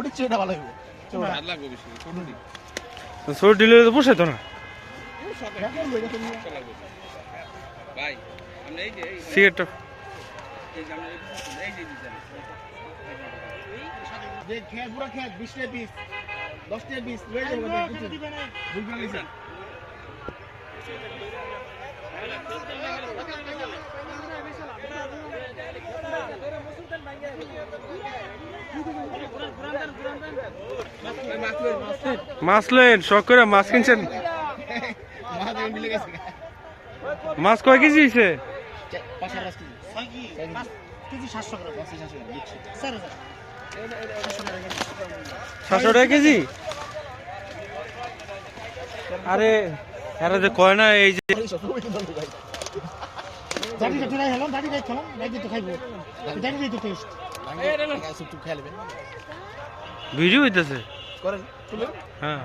ওটি চেয়ে ভালো হইব। ছোট ডিলে তো বসে তো না? ভাই আমরা এই যে এই সিগারেটটা। পুরো খেয়ে বিশ পিস দশ পিস লয়ে যাব মাছ লেন শখ করে মাছ কিনছেন? মাছ কয় কেজি হয়েছে সাতশো টাকা কেজি? আরে, এরা যে কয় না, এই যে তো চলে গেলাম দাদি খাই খেলাম দাঁড়িয়ে তো খাইবো দাঁড়িয়ে তো টেস্ট ভিডিও হইতেছে করেন হ্যাঁ